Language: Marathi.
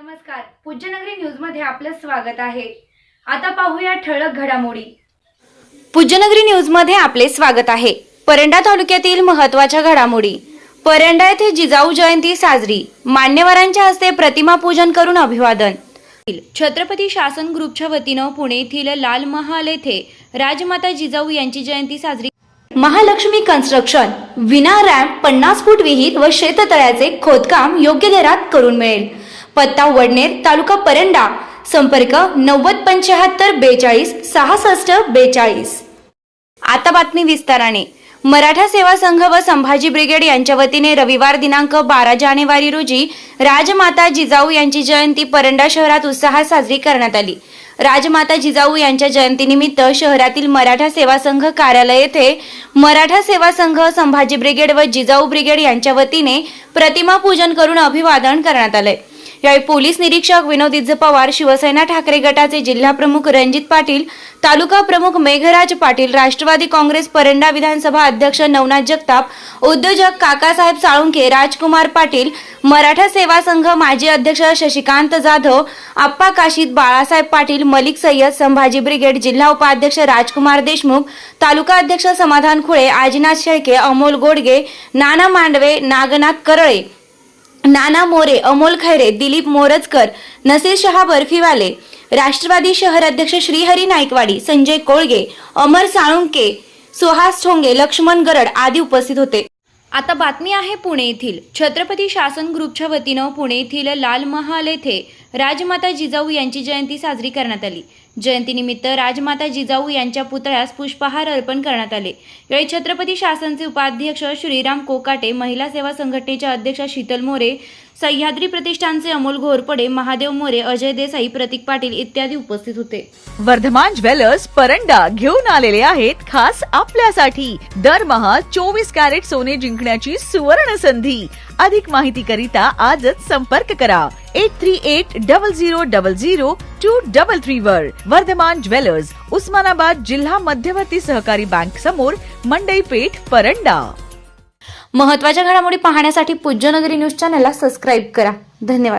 नमस्कार. पूज्यनगरी न्यूजमध्ये आपलं स्वागत आहे. आता पाहूया ठळक घडामोडी. पूज्यनगरी न्यूजमध्ये आपले स्वागत आहे. परंडा तालुक्यातील महत्त्वाच्या घडामोडी. परंडा येथे जिजाऊ जयंती साजरी. मान्यवरांच्या हस्ते प्रतिमा पूजन करून अभिवादन. छत्रपती शासन ग्रुपच्या वतीनं पुणे येथील लाल महाल येथे राजमाता जिजाऊ यांची जयंती साजरी. महालक्ष्मी कन्स्ट्रक्शन. विना रॅम्प पन्नास फूट विहीर व शेततळ्याचे खोदकाम योग्य दरात करून मिळेल. पत्ता वडनेर तालुका परंडा. संपर्क नव्वद पंच्याहत्तर बेचाळीस सहासष्ट बेचाळीस. आता बातमी विस्ताराने. मराठा सेवा संघ व संभाजी ब्रिगेड यांच्या वतीने रविवार दिनांक बारा जानेवारी रोजी राजमाता जिजाऊ यांची जयंती परंडा शहरात उत्साहात साजरी करण्यात आली. राजमाता जिजाऊ यांच्या जयंतीनिमित्त शहरातील मराठा सेवा संघ कार्यालय येथे मराठा सेवा संघ संभाजी ब्रिगेड व जिजाऊ ब्रिगेड यांच्या वतीने प्रतिमा पूजन करून अभिवादन करण्यात आले यावेळी पोलीस निरीक्षक विनोद पवार शिवसेना ठाकरे गटाचे जिल्हा प्रमुख रणजित पाटील तालुका प्रमुख मेघराज पाटील राष्ट्रवादी काँग्रेस परंडा विधानसभा अध्यक्ष नवनाथ जगताप उद्योजक काकासाहेब साळुंके राजकुमार पाटील मराठा सेवा संघ माजी अध्यक्ष शशिकांत जाधव आप्पा काशीद बाळासाहेब पाटील मलिक सय्यद संभाजी ब्रिगेड जिल्हा उपाध्यक्ष राजकुमार देशमुख तालुका अध्यक्ष समाधान खुळे आजीनाथ शेळके अमोल गोडगे नाना मांडवे नागनाथ करळे नाना मोरे अमोल खैरे दिलीप मोरजकर नसीर शहा बर्फीवाले राष्ट्रवादी शहर अध्यक्ष श्रीहरी नाईकवाडी संजय कोळगे अमर साळुंके सुहास ठोंगे लक्ष्मण गरड आदी उपस्थित होते. आता बातमी आहे पुणे येथील. छत्रपती शासन ग्रुपच्या वतीनं पुणे येथील लाल महाल येथे राजमाता जिजाऊ यांची जयंती साजरी करण्यात आली. जयंतीनिमित्त राजमाता जिजाऊ यांच्या पुतळ्यास पुष्पहार अर्पण करण्यात आले. यावेळी छत्रपती शासनचे उपाध्यक्ष श्रीराम कोकाटे महिला सेवा संघटनेच्या अध्यक्षा शीतल मोरे सह्याद्री प्रतिष्ठानचे अमोल घोरपडे महादेव मोरे अजय देसाई प्रतीक पाटील इत्यादी उपस्थित होते. वर्धमान ज्वेलर्स परंडा घेऊन आलेले आहेत खास आपल्यासाठी. दरमहा चोवीस कॅरेट सोने जिंकण्याची सुवर्ण संधी. अधिक माहिती करिता आजच संपर्क करा. Eight three eight double zero double zero two double three वर वर्धमान ज्वेलर्स उस्मानाबाद जिल्हा मध्यवर्ती सहकारी बँक समोर मंडई पेठ परंडा महत्त्वाच्या घडामोडी पाहण्यासाठी पूज्यनगरी न्यूज चॅनलला सबस्क्राईब करा. धन्यवाद.